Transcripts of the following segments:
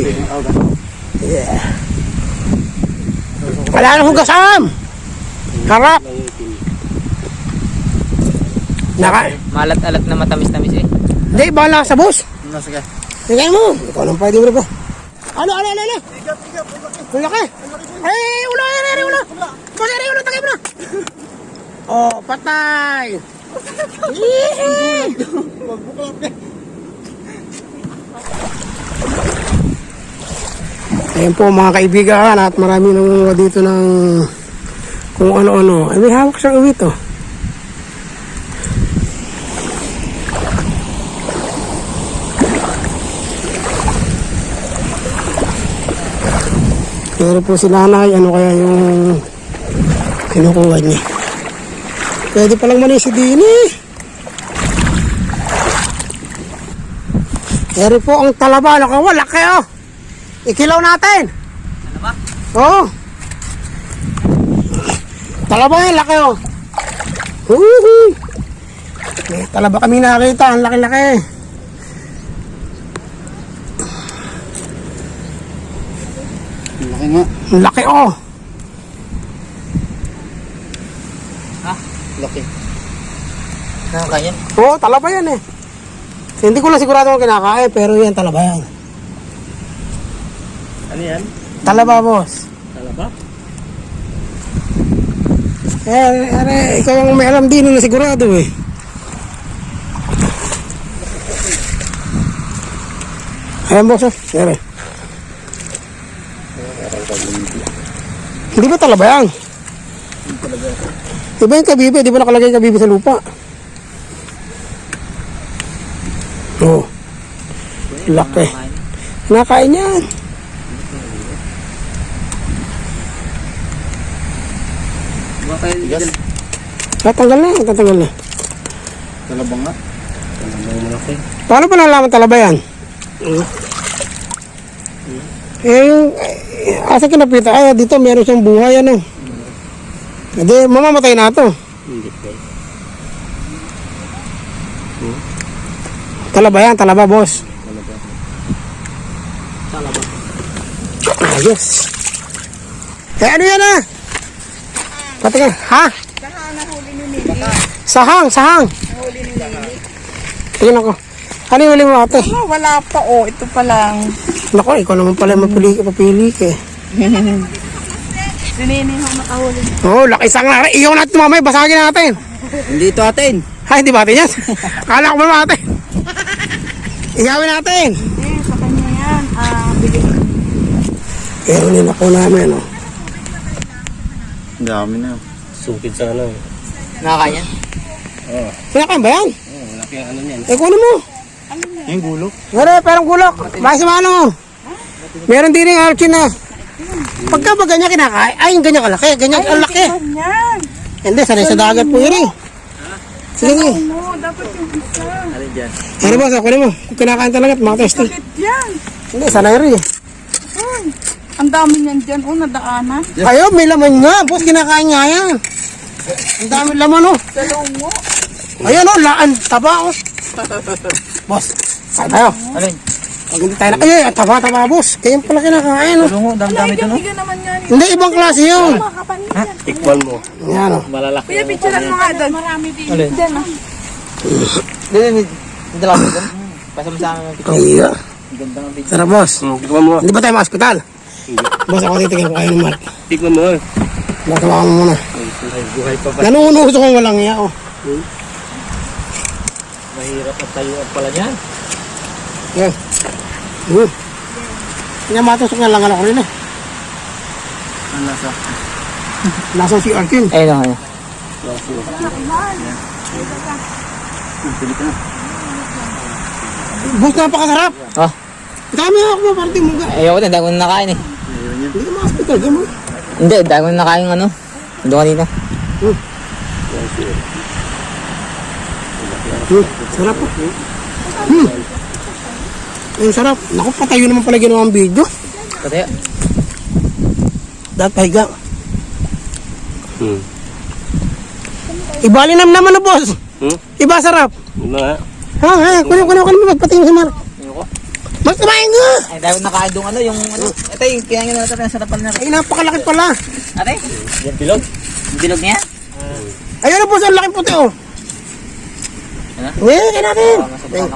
Yeah. Wala na hugasam. Harap. Naka, Malat-alat na matamis-tamis eh. hindi, bahala ka sa bus. Ano, sige. Tingnan mo. Ikaw nang pwede mo ba? Ano, ano, ano, ano? Ang laki. Ay, ulo, ay, ay, ulo. Mas, ay, ulo, tagay mo na. Oh, patay. Yee! Ayan po mga kaibigan at marami nang dito ng kung ano-ano. Ay, may hawak siyang uwi to. Pero po si nanay, ano kaya yung kinukuha niya. Pwede palang mali si Dini. Pero po ang talaba, nakawala kayo. Ikilaw natin. Talaba? Oo. Talaba yan, laki oh. Huhuy. May talaba kami nakita, ang laki-laki. Laki nga. Ang laki oh. Laki. Nakakain. Oo, talaba yan eh. Hindi ko lang sigurado kung kinakain, pero yan talaba yan. Ano yan? Talaba, boss. Talaba? Eh, eh, ikaw ang may alam din na sigurado eh. Ayan, boss. Oh. Ere. Hindi ba talaba yan? Di ba yung kabibi? Di ba nakalagay yung kabibi sa lupa? Oo. Laki. Nakain yan. Bigas? Tatanggal na, tatanggal na. Talaba nga. Talaba yung malaki. Paano pa nalaman talaba yan? Eh, yung, eh, asa kinapita? Ay, dito meron siyang buhay, ano? Hindi, mamamatay na to. Hindi pa. Talaba yan, talaba, boss. Talaba. Ayos. Eh, ano yan, ah? Patingin, ha? Sahang, sahang. Tingnan ko. Ano yung huli mo, ate? Ah, wala pa oh. Ito pa lang. Nako, ikaw naman pala mapili, mapili ka eh. Sinini ho nakahuli. Oo, oh, laki sang laki. Iyaw natin mamaya, basagin natin. Hindi ito atin. Ay, hindi ba atin yan? Kala ko ba natin? Iyawin natin. Eh, sa kanya yan. Ah, bigay. Pero nila po namin, oh. Ang dami na. Sukid sa ano. Nakakain yan. Pinakain ba yan? Oh, laki ang ano niyan. Eh, kunin mo. Yung gulo. Pero, perang gulok. Bakit sa mano? Meron din yung archin na. Pagka ba ganyan kinakain, ay, yung ganyan kalaki, ganyan ang laki. Yan. Hindi, sanay sa dagat po yun eh. Sige. No, dapat yung isa. Ano dyan? Ano ba, sa kunin mo. Kung kinakain talaga, at mga testing. Bakit yan? Hindi, sanay rin eh. Ang dami niyan dyan. Oh, nadaanan. Ayo, may laman nga. Boss, kinakain nga yan. Ang dami laman oh. Dalungo. Ayan oh, laan, taba oh. boss, saan tayo? Pag hindi tayo na, ay, ay, taba, taba, boss. Kaya pala kinakain oh. Tulungo, dami-dami ito no? Bigyan naman yan. Hindi, ibang klase yun. Mga kapanitan. Tikman mo. Yan oh. Malalaki. Kuya, picturean mo nga doon. Marami din. Alin? Dyan. Hindi, hindi. Hindi lang ito. Pasama sa amin. Ang ganda ng video. tara boss. Hmm. Hindi ba tayo ma-hospital? Boss, ako titigyan ko kayo ng Mark. Tikman mo. Natawa mo muna. Ay, buhay pa ba? Nanunuso kong walang iya oh. Mahirap at tayuan pala niyan. Yan. Hmm. Kanya matusok na lang ako rin eh. Ang lasa. Nasa si Arkin. Ayun lang. Pili ka na. Napakasarap. Oh, Dami ako parang mo ga. ayoko din. Dahil ko na nakain eh. Hindi ka ma-hospital, di mo. Hindi, dahil ko na nakain yung ano. Ando kanina. Hmm, sarap po. Hmm. Ang sarap. Naku, patayo naman pala ginawa ang video. Kaya, Dapat pahiga. Hmm. Ibalinam naman na, boss. Hmm? Iba sarap. Na nga. Ha, ha, kunin, kunin, kunin mo, si Mark. ayoko. Ba't kumain nga? Ay, dahil nakain doon ano, yung ano. Ito yung kinain na natin, ang sarapan na. Ay, napakalaki pala. Ate? Yung bilog? Yung bilog niya? Ayun na boss, ang laki puti oh. Ano? Eh, kaya natin. Eh.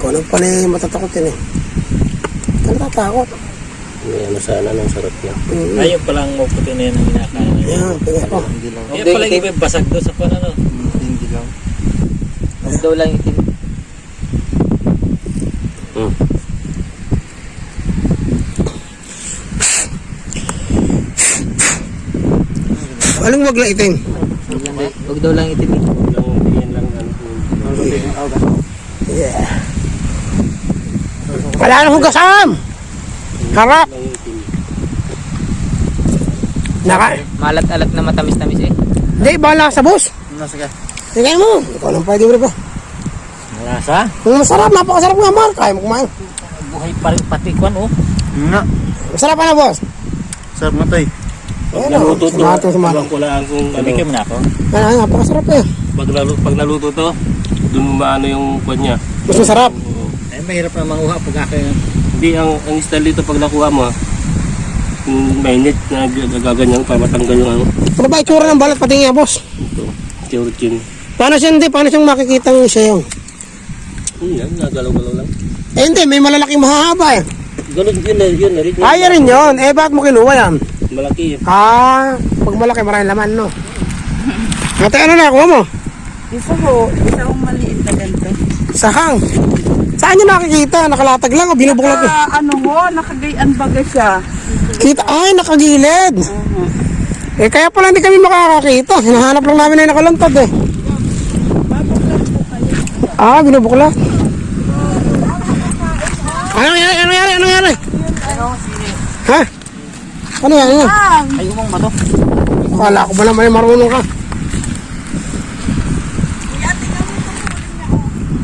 Ikaw lang pala yung matatakot yun eh. Ikaw natatakot. May ano sana, ang sarap niya. Mm. Ayun palang maputi na yun ang kinakain na yun. Ayan, pwede ako. Ayun pala yung yung basag doon sa pan ano. Hindi lang. Huwag daw lang itim. Hmm. Anong wag lang itim? Huwag daw lang itim. Yan lang, ano. Yeah. Wala nang hugasam! Harap! Naka... Malat-alat na matamis-tamis eh. Hindi, bahala ka sa boss. Sige. Tingnan mo. Ikaw lang pwede bro pa. Malasa. Kung masarap, napakasarap nga Mark. Kaya mo kumain. Buhay pa rin pati kwan oh. Nga. Masarap na boss. Sarap na to eh. Ayun Naluto to. sumato, sumato. Ko lang kung ano. Bigyan mo na ako. Ano, napakasarap eh. Pag, naluto, pag naluto to, dun maano yung kwan niya. Mas masarap. Ay mahirap na manguha pag akin. Hindi, ang, ang style dito pag nakuha mo, yung mainit na gagaganyan para matanggal yung ano. Ano ba itsura ng balat pati nga boss? Ito, tiurutin. Paano siya hindi? Paano siyang makikita yung siya yung? Yun yan, nagalaw-galaw lang. Eh hindi, may malalaking mahahaba eh. Ganun yun, eh, yun, yun. Ay, rin yun. Eh, bakit mo kinuha yan? Malaki eh. Ah, pag malaki, maraming laman, no? Ate, ano na, kuha mo? Isa ho, isa ho maliit na ganito. Sahang. Saan niyo nakikita? Nakalatag lang o binubuklat eh. Ah, ano ho, nakagayan baga siya. Kita, ay, nakagilid. Eh, kaya pala hindi kami makakakita. Hinahanap lang namin na yung nakalantad eh. Ah, binubuklat. Ano nangyari? Ano nangyari? Ano nangyari? Ha? Ano yan? Ano Ay, umang mato. Akala ko ba naman marunong ka?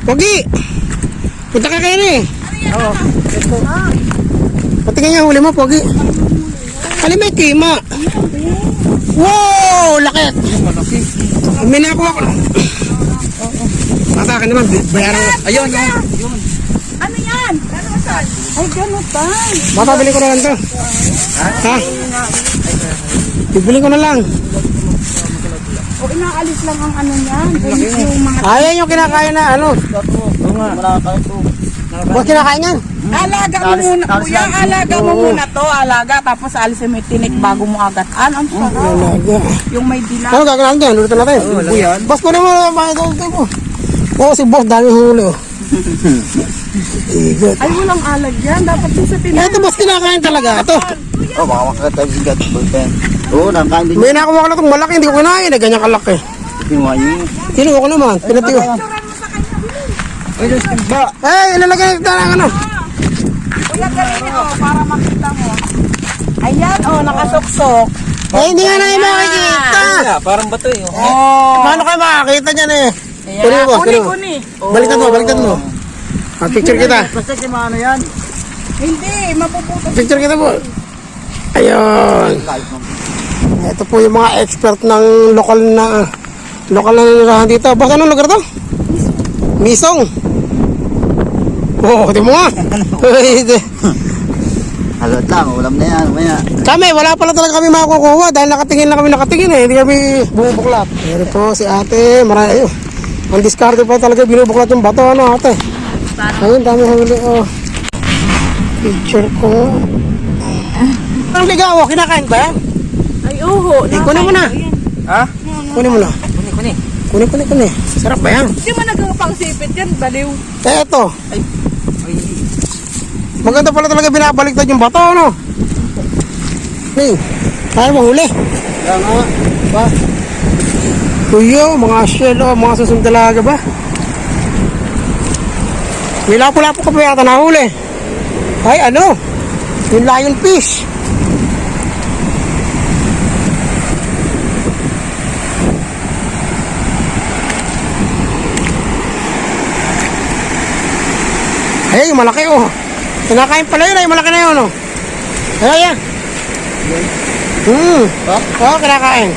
Pogi! Punta ka kayo na eh. Oo. Patingin niya huli mo, Pogi. Ali may kima. Wow! Lakit! May nakuha ko. Mata ka naman, bayaran ko. Ayun, yun. ano yan? Ano? Ay, ganun ba? Mata, bili ko na lang to. Ha? Bibili ko na lang. O inaalis lang ang ano niyan. Yung mga Ayan yung kinakain na ano. Boss kinakain yan? Alaga mo muna, kuya, alaga mo muna to, alaga, tapos alisin mo yung tinik bago mo agataan. Ang sarap. Yung may dilaw. Ano gagawin dyan? Luto natin. Boss, kunin mo na bakit mo. Oo, si boss, dami huli oh. Igot. Ay, walang alag yan. Dapat yung sa tinik. Ito boss, kinakain talaga. Ito. Oh, baka makakatabigat. Bullpen. Oo, nakain din. May nakuha ko na itong malaki, hindi ko kinain. Eh, ganyan kalaki. Kinuha niyo. Kinuha ko naman. Pinatiyo. Ay, Diyos, timba. Eh, ilalagay na kita ng ano. Kuya, galing niyo, oh, para makita mo. Ayan, oh, nakasuksok. Eh, hindi nga namin makikita. Parang bato eh. oh. Oh. Paano kayo makakita dyan eh? Ayan. Kunin mo, Kuni, kunin mo. kuni. Baliktad mo, baliktad mo. Ah, picture kita. Basta si ano yan. Hindi, mapuputo. Picture kita po. Ayun. Ito po yung mga expert ng lokal na lokal na nirahan dito. Boss, anong lugar to? Misong. Oo, oh, di mo nga. Halat lang, ulam na yan. Maya. kami, wala pala talaga kami makukuha dahil nakatingin lang kami nakatingin eh. Hindi kami bumubuklat. Pero po si ate, marami. Ang diskarte pa talaga binubuklat yung bato, ano ate? Ayun, dami huli. Oh. Picture ko. Ang ligaw, oh, kinakain ba yan? Ay, uho. Eh, kunin mo na. Ha? Kunin mo na. Kuni, kuni. Kunin, kunin, kunin. Sarap ba yan? Hindi mo nagpang sipit yan, baliw. Eh, eto. Ay. Maganda pala talaga binabaliktad yung bato, ano? Hey, kaya mo huli. Kaya nga. Ba? Kuyo, mga shell, oh, mga susong talaga ba? May lapo-lapo ka pa yata nahuli. Ay, ano? Yung lion fish. Ay, yung malaki, oh. Kinakain pala yun, ay, malaki na yun, oh. Ay, ay. Hmm. Oh, kinakain.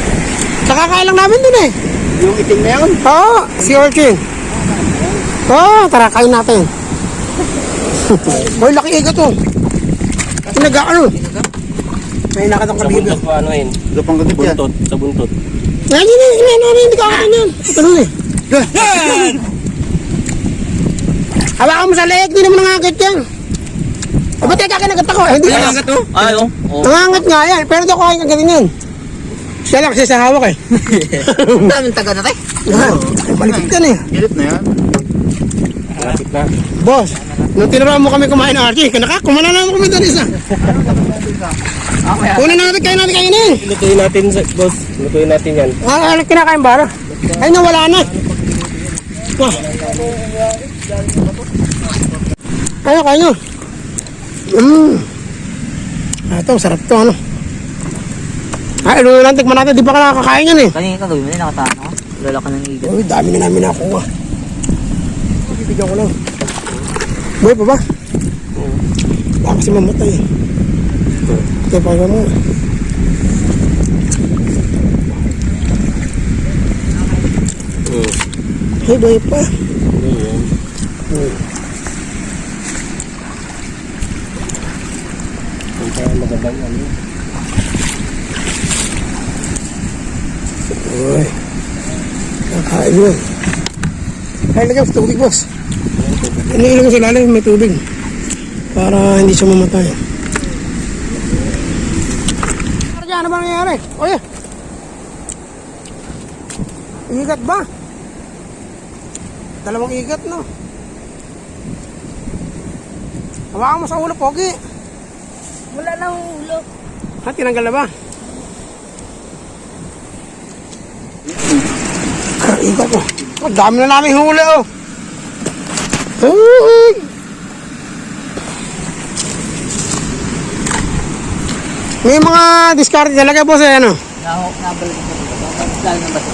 Kakakain lang namin dun eh. Yung itim na yun. Oo, si Orchid. Oo, tara, kain natin. Hoy, laki igat to. Pinaga ano? May nakatang Sa kabibig. buntot ko ano yun. Lupang gagot yan. Buntot, sa buntot. Ay, hindi, hindi, hindi, hindi, hindi ka kakain yan. Ano eh? Hawakan mo sa leeg, di naman nangangakit yan. Eh, ba't teka kinagat ako? Hindi. Ay, oh. oh. Nangangat nga yan, pero di ako kain kagatin yan. Siya lang kasi sa hawak eh. Ang daming taga na tayo. Yan, ay, baliktad yan eh. Gilit na yan. Malapit na. Boss, nung tinuruan mo kami kumain ng Archie, kanaka, kumana naman kami doon isa. Kunin natin kayo natin kainin. Lutuin natin, boss. Lutuin natin yan. Ah, ano kinakain ba? Ay, nawala na. Wah. Ano kayo? Mmm. Ah, ito, sarap to, ano? Ay, ano lang, tikman natin, di pa ka nakakakain yan eh. Kanina ka gawin mo yun, nakataan ako. Lala ka ng igat. Uy, dami na namin nakuha. Bibigyan ko lang. Buhay pa ba? Baka kasi mamatay. Ito pa ka mo. Ay, buhay pa. Ang kaya magandang ano. Uy. Nakain mo. Ay, lagyan sa tubig, boss. Ilagay sa ilalim? May tubig. Para hindi siya mamatay. Ano dyan? Ano ba nangyayari? Oye! Igat ba? Dalawang igat, no? Hawakan mo sa ulo, Pogi. Wala nang ulo. Ha, tinanggal na ba? Ikat ko. Ang dami na namin huli, oh. Uy! May mga discard talaga, boss, eh, ano? Nabalik ko. Dahil ng bato.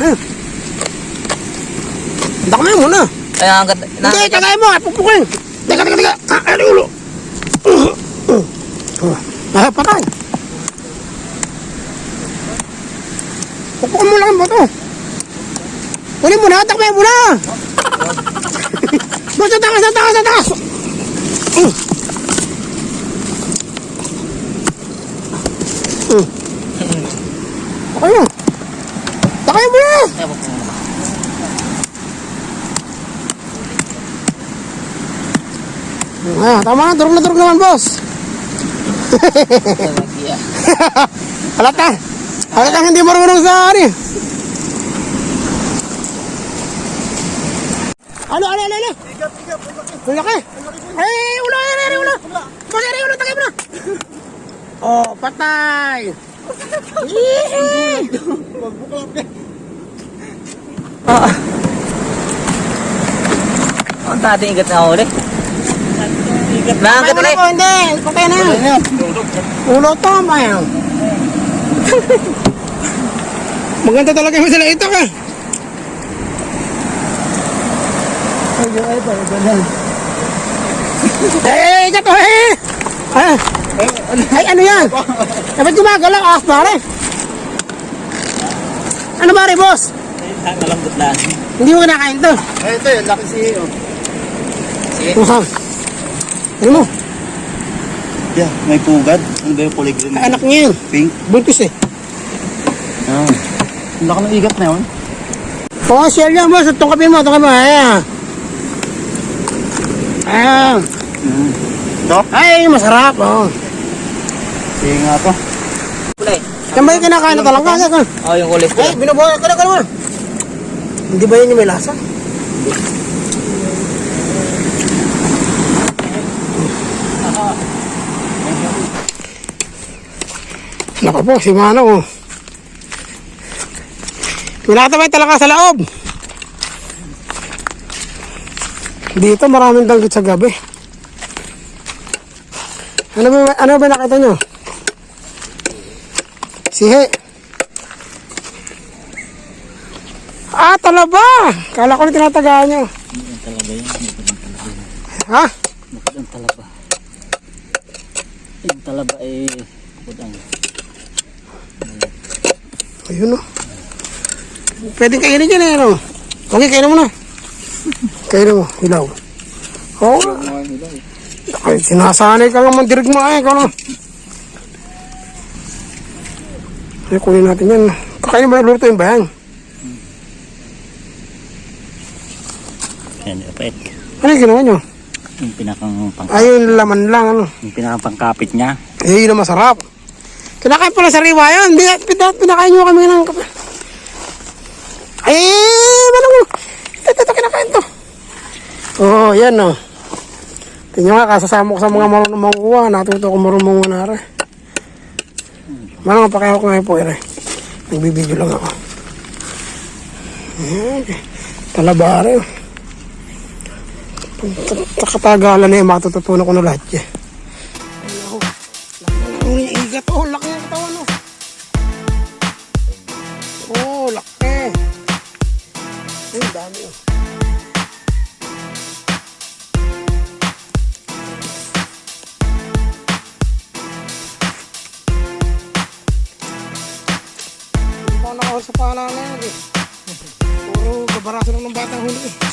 Ayun. Dami muna. Kaya ang ganda. na- Hindi, kagaya mo, ah, pupukin. Teka, teka, teka. Ah, ano ulo? Ah, patay. Pupukin mo lang ang bato. Kunin mo na, takbay mo na. Basta takas, takas, takas. Mm. Mm. Okay na. Takay mo na. Ah, tama na, durog na durog naman, boss. Kaya. Halata. Halata hindi marunong sa. Ang laki. Ay, ulo, ay, ay, ay, ulo. Boss, ay, ay, ulo, mo na. Oh, patay. Yee! Ang dating igat na mo na ulit. hindi. Patay na. Ulo to, bayan. Maganda talaga yung sila ito ka. Eh, ito to, eh. Ah. Ay, ano yan? Eh, ba't gumagalaw? Ah, pare. Ano pare, boss? Malambot lang. Hindi mo kinakain to. Eh, ito yun. Laki si... Oh. Wow. Ano mo? Yeah, may pugad. Ano ba yung kulay green? Ay, anak niya yun. Pink. Buntis eh. Ah. Ang laki ng igat na yun. Oo, shell yan, boss. Tungkapin mo, tungkapin mo. Ayan. Ayan. Mm. Ito? Ay, masarap. Oh. Sige nga to. Kulay. Yan ba yung kinakain na talaga? Kaya Oh, yung kulay Ay, binubuhay ka na ka naman. Hindi ba yun yung may lasa? Naka po, si Mano. Oh. Pinatabay talaga sa loob. Dito maraming danggit sa gabi. Ano ba, ano ba nakita nyo? Sihe. Ah, talaba! Kala ko na tinatagaan nyo. Talaba yan. Ha? Bukod ang talaba. Yung talaba eh... Bukod ang... Ayun o. Pwedeng kainin dyan eh, no? Okay, kailan mo na. Kailan mo, hilaw. Oo. Oh, Ay, sinasanay ka nga mandirig mo ay, ikaw na. Ay, kunin natin yan. Kakainin luto yung bayan. Yan, kapit. Ano yung ginawa nyo? Yung pinakang pang, Ay, yung laman lang, ano. yung pinakang pangkapit niya. Eh, yun ang masarap. Kinakain pala sa riwa yun. Pinakain nyo kami ng kape. Ay, manong. Ito, ito, kinakain to. Oh, yan oh. Tingnan nga, kasasama ko sa mga marunong manguha. Natuto ko marunong manguha na rin. Manong, pakihawak nga po, ere. Nagbibideo lang ako. Ayan. Talabari. oh. Sa katagalan na yung matututunan ko na lahat yan. Hindi pa